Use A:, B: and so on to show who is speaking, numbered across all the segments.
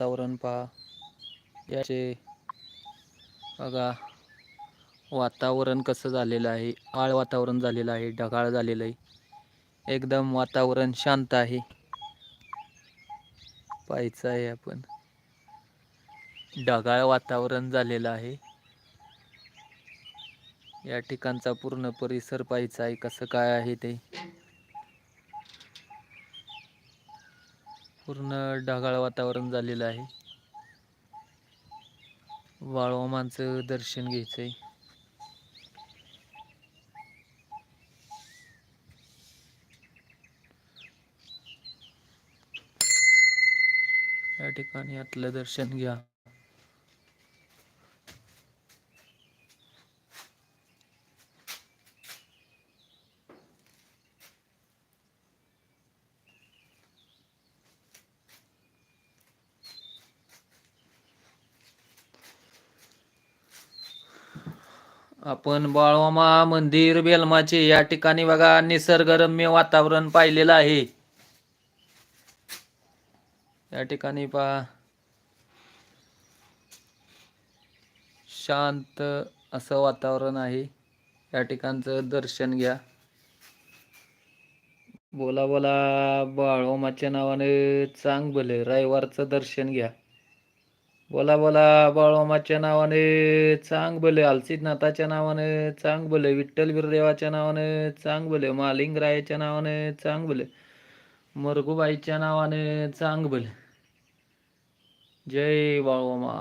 A: वातावरण पहा. याचे बघा. वातावरण कसं झालेलं आहे. आळ वातावरण झालेलं आहे. ढगाळ झालेलं आहे. एकदम वातावरण शांत आहे. पाहायचं आहे आपण. ढगाळ वातावरण झालेलं आहे. या ठिकाणचा पूर्ण परिसर पाहायचा आहे. कसं काय आहे ते. पूर्ण ढगाळ वातावरण झालेलं आहे. वाळवामांचं दर्शन घ्यायचंय. या ठिकाणी आतलं दर्शन घ्या. आपण बाळवामा मंदिर बेलमाचे या ठिकाणी बघा निसर्गरम्य वातावरण पाहिलेलं आहे. या ठिकाणी पहा. शांत असं वातावरण आहे. या ठिकाणचं दर्शन घ्या. बोला बोला बाळोमाच्या नावाने चांग भले रविवारचं दर्शन घ्या. बोला बोला बाळोमाच्या नावाने चांग भले नाथाच्या नावाने चांग भले विठ्ठल बिरदेवाच्या नावाने चांग भले मालिंगरायाच्या नावाने चांग भले मरगुबाईच्या नावाने चांग भले. जय बाळोमा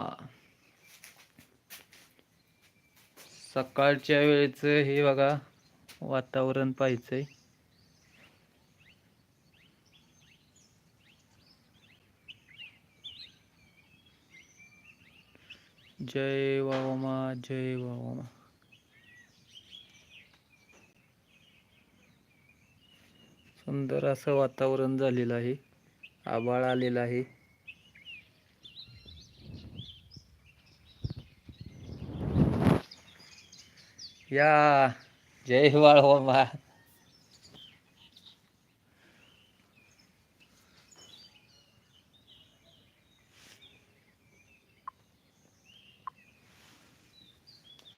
A: सकाळच्या वेळेचं हे बघा वातावरण पाहायचंय. जय बाळोमा जय बाळोमा सुंदर असं वातावरण झालेलं आहे. आभाळ आलेलं आहे. या. जय बाळोमा